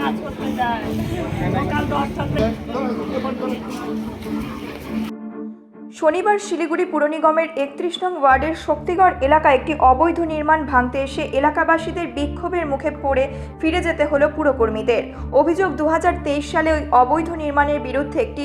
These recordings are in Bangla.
কাজ করতে যায় সকাল দশটা শনিবার শিলিগুড়ি পুর নিগমের একত্রিশ নং ওয়ার্ডের শক্তিগড় এলাকায় একটি অবৈধ নির্মাণ ভাঙতে এসে এলাকাবাসীদের বিক্ষোভের মুখে পড়ে ফিরে যেতে হলো পুরকর্মীদের। অভিযোগ দু হাজার তেইশ সালে ওই অবৈধ নির্মাণের বিরুদ্ধে একটি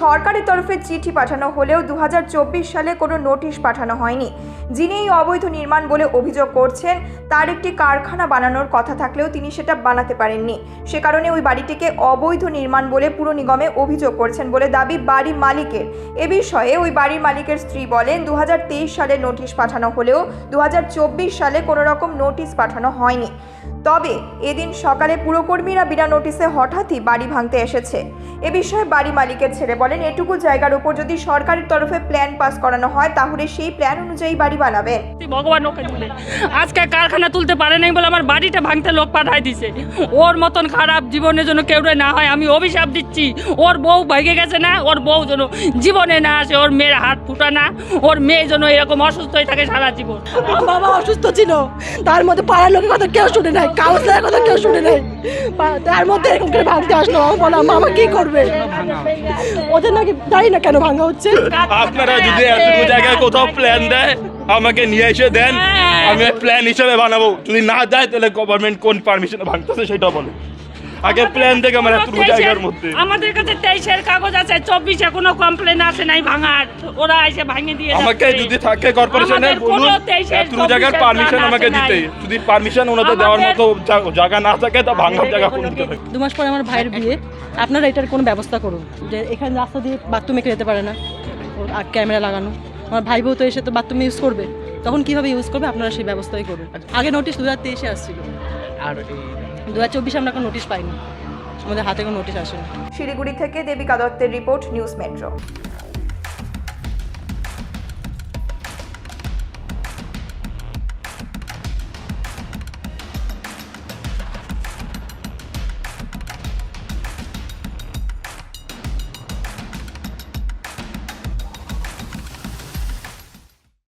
সরকারের তরফে চিঠি পাঠানো হলেও দু হাজার চব্বিশ সালে কোনো নোটিশ পাঠানো হয়নি। যিনি এই অবৈধ নির্মাণ বলে অভিযোগ করছেন, তার একটি কারখানা বানানোর কথা থাকলেও তিনি সেটা বানাতে পারেননি। সে কারণে ওই বাড়িটিকে অবৈধ নির্মাণ বলে পুর নিগমে অভিযোগ করছেন বলে দাবি বাড়ি মালিকের। এ বিষয়ে ওই বাড়ির মালিকের স্ত্রী বলেন দু হাজার তেইশ সালে নোটিশ পাঠানো হলেও দু হাজার চব্বিশ সালে কোনো রকম নোটিশ পাঠানো হয়নি। তবে এদিন সকালে পুরকর্মীরা বিনা নোটিশে হঠাৎই বাড়ি ভাঙতে এসেছে। এ বিষয়ে বাড়ি মালিকের ছেড়ে বলেন এটুকু জায়গার উপর যদি সরকারের তরফে প্ল্যান পাস করানো হয় তাহলে সেই প্ল্যান অনুযায়ী বাড়ি বানাবেন ভগবান ওকে তুলে আজকে কারখানা তুলতে পারে নাই বলে আমার বাড়িটা ভাঙতে লোক পাঠাই দিছে। ওর মতন খারাপ জীবনের জন্য কেউ না হয় আমি অভিশাপ দিচ্ছি। ওর বউ ভেঙে গেছে না ওর বউ যেন জীবনে না আসে ওর মেয়ের হাত ফুটা না ওর মেয়ে যেন এরকম অসুস্থ হয়ে থাকে সারা জীবন। আমার বাবা অসুস্থ ছিল তার মধ্যে পাড়ার লোকের কথা কেউ শুনে নাই। কাউন্সিলারের কথা কেউ শুনে তার মধ্যে এরকম করে ভাঙতে আসলো বলো মামা কি করবে? ওদের নাকি জানি না কেন ভাঙা হচ্ছে? আপনারা যদি এতটুকু জায়গায় কোথাও প্ল্যান দেয়, আমাকে নিয়ে এসে দেন, আমি প্ল্যান হিসেবে বানাবো। যদি না দেয়, তাহলে গভর্নমেন্ট কোন পারমিশন ভাঙতেছে সেটা বলে আগে প্ল্যান থেকে আমার জায়গার মধ্যে। আমাদের কাছে তেইশের কাগজ আছে চব্বিশে কোনো কমপ্লেন আসে নাই ভাঙার। ওরা এসে ভাঙে দিয়ে আমাকে যদি থাকে কর্পোরেশনে বলুন কোনো 23 এতটুকু জায়গার পারমিশন আমাকে দিতে। যদি পারমিশন ওনাদের দেওয়ার মতো জায়গা না থাকে তা ভাঙার জায়গা কোন দিকে থাকে। দু মাস পরে আমার ভাইয়ের বিয়ে। আপনারা এটার কোনো ব্যবস্থা করুন। যে এখানে রাস্তা দিয়ে বাথরুমে যেতে পারে না। আর ক্যামেরা লাগানো। আমার ভাই বউ তো এসে তো বাথরুম ইউজ করবে। তখন কীভাবে ইউজ করবে? আপনারা সেই ব্যবস্থাই করুন। আগে নোটিশ দু হাজার তেইশে আসছিল। আর দু হাজার চব্বিশে আমরা কোনো নোটিশ পাইনি। আমাদের হাতে কোনো নোটিশ আসেনি। শিলিগুড়ি থেকে দেবিকা দত্তের রিপোর্ট, নিউজ মেট্রো।